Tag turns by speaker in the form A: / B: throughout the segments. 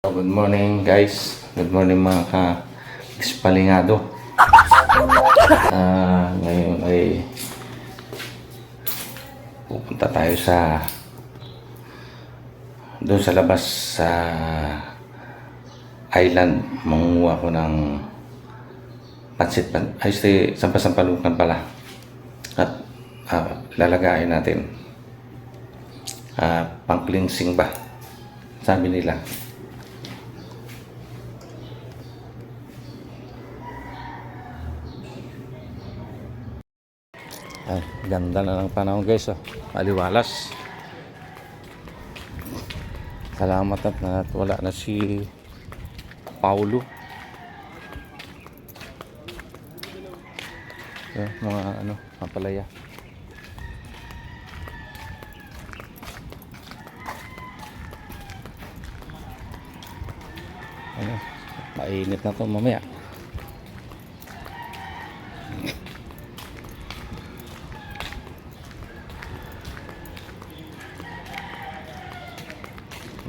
A: Good morning guys. Good morning mga ka-espalingado. Ah, ngayon ay pupunta tayo sa doon sa labas sa island. Mangunguha ko ng pansit pan ay si sampasampalukan pala. At ah, lalagayin natin. Ah, pang-cleansing ba? Sabi nila. Ay, ganda na ng panahon guys. Oh. Maliwalas. Salamat at wala na si Paulo. Eh, mga ano, mapalaya. Ano, mainit na to mamaya.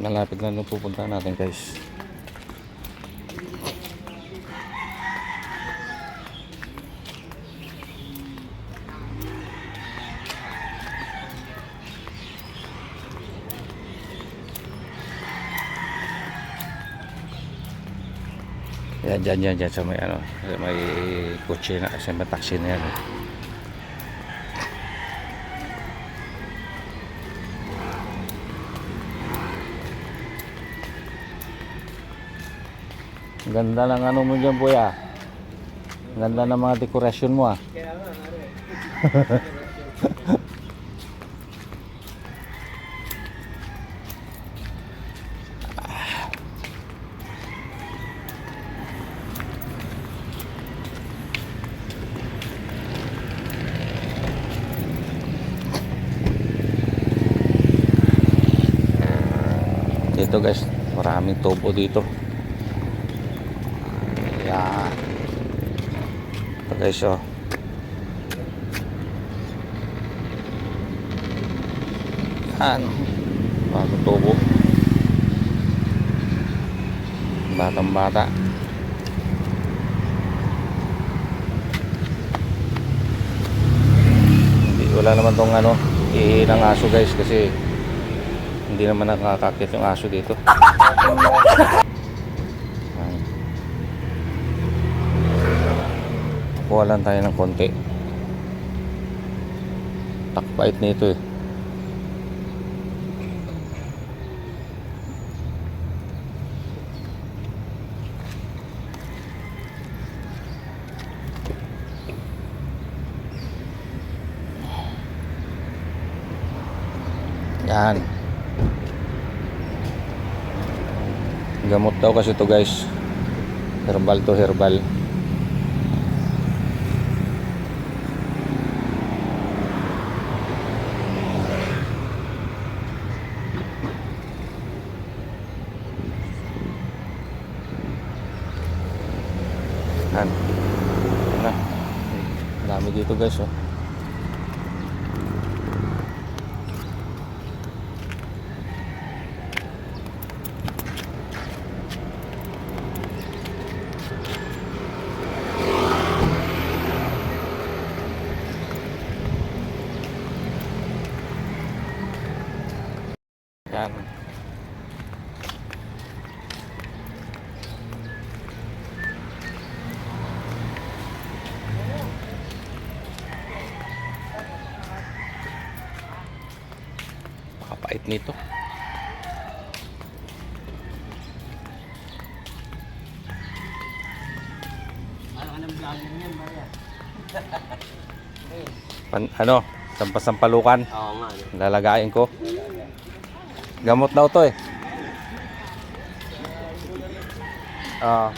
A: Malapit na nung pupunta natin guys. Yan, dyan, dyan, dyan sa may ano, sa may kotse na, sa may taxi yan. eh. Ganda ng ano mo dyan, kuya. Ganda ng mga dekorasyon mo, ah. Dito guys, maraming tubo dito. Yan. Ito guys, oh. Yan. Bagong tubo. Batang bata. Hindi, wala naman tong ano, ihinang aso guys kasi hindi naman nakakakit yung aso dito. Kuha lang tayo ng konti. Takbait nito eh. Yan. Gamot daw kasi to guys. Herbal to herbal. Yan. Yan na. Ang Dami dito Kapait nito. Pan, ano, sampasampalukan.
B: Oo nga.
A: Lalagayin ko. Gamot daw to eh. Ah.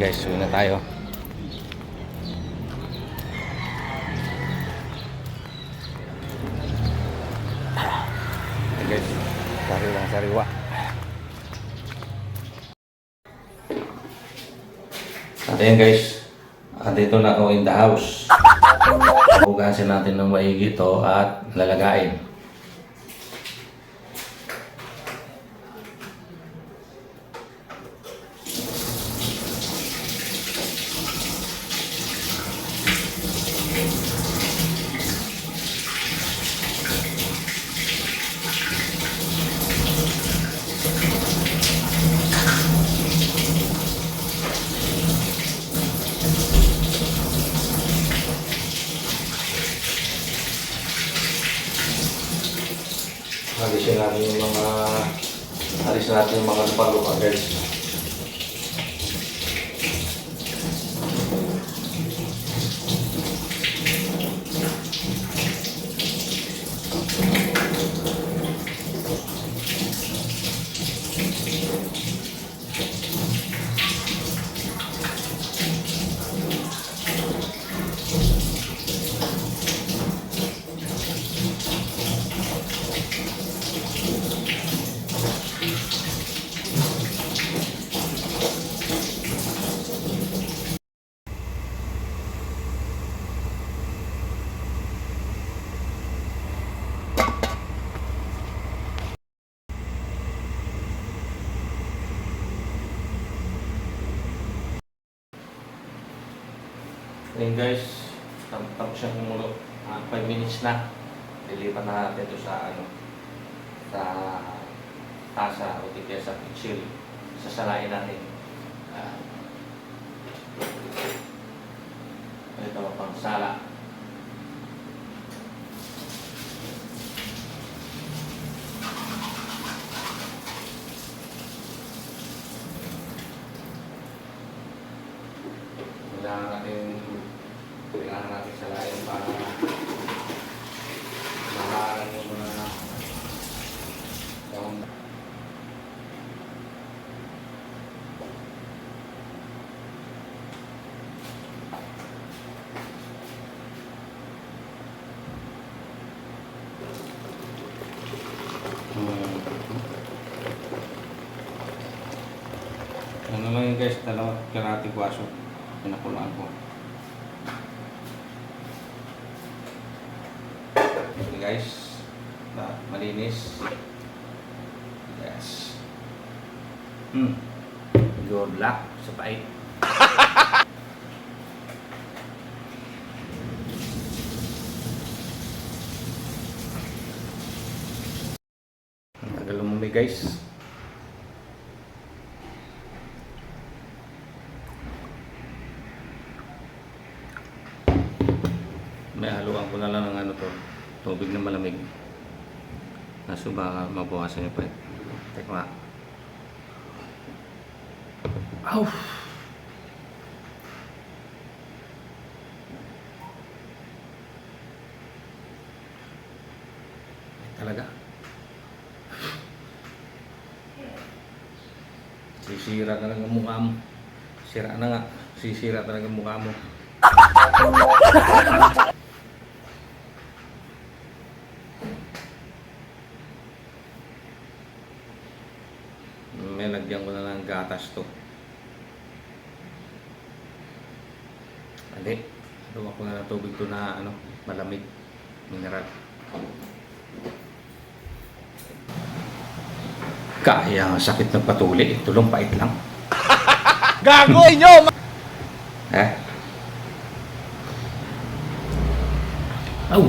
A: Guys, uwi na tayo. Sariwa. At ayan guys, andito na ako in the house. Hugasin natin ng maigi ito at lalagain. Alisin natin yung mga alis natin yung mga lupa-lupa guys. Ayun guys, tapos siya kumulo. 5 minutes na. Lilipat na natin ito sa ano sa tasa o kaya sa pitsil. Sasalain natin. Ah. ito pang sala. Kailangan natin kailangan natin salain para maharang yung mga. Hmm. Ano lang yun guys, dalawang karating baso. Pinakulaan ko. Okay guys, na malinis. Yes. Hmm. Good luck sa pait. Tagal lumumi guys. May haluan ko na lang ng ano to, tubig na malamig. Kaso baka mabawasan yung pait. Teka nga. Aw! Talaga? Sisira talaga mukha mo. Sira na nga. Sisira talaga mukha mo. May lagyan ko na ng gatas to. Hindi. Luwa ko na ng tubig to na ano, malamig. Mineral. Kaya ang sakit ng patuli. Tulong pait lang.
B: Gago inyo!
A: Eh? Aw!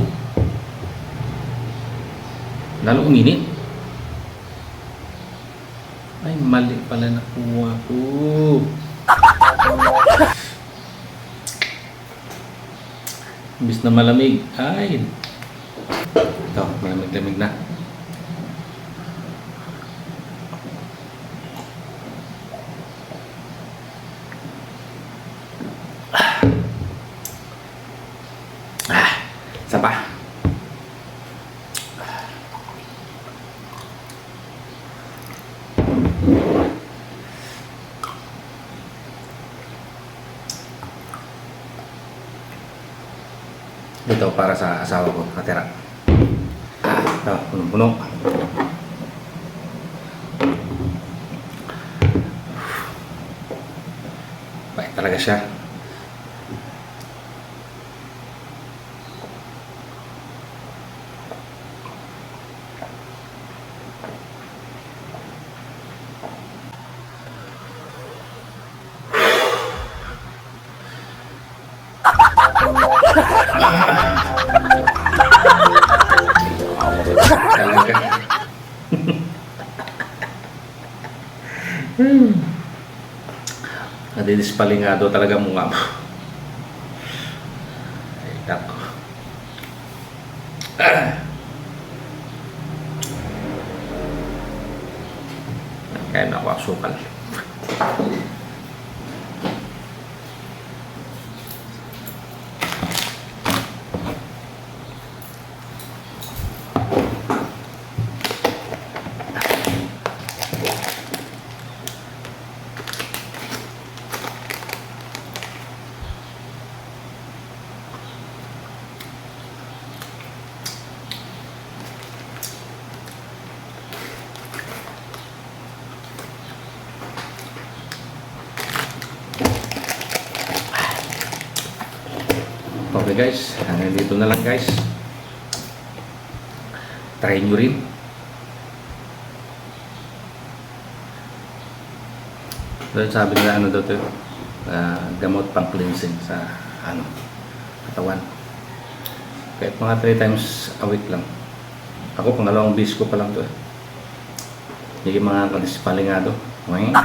A: Lalo uminit. Mali pala nakuha ko. Imbis na malamig. Ay! Ito, malamig-lamig na. Ah, isa pa. Ito para sa asawa ko, katira. Ah, ito, punong-puno. Bait talaga siya. Talaga. hmm. Nadidispalingado talaga ang mukha mo. Ay, tako. Ah. Kaya na ako asukal. Okay guys, hanggang dito na lang guys. Try nyo rin. Doon sabi nila ano daw to, ah, gamot pang cleansing sa ano, katawan. Kahit mga 3 times a week lang. Ako pangalawang bis ko pa lang to eh. Hindi mga kadispalingado. Bye.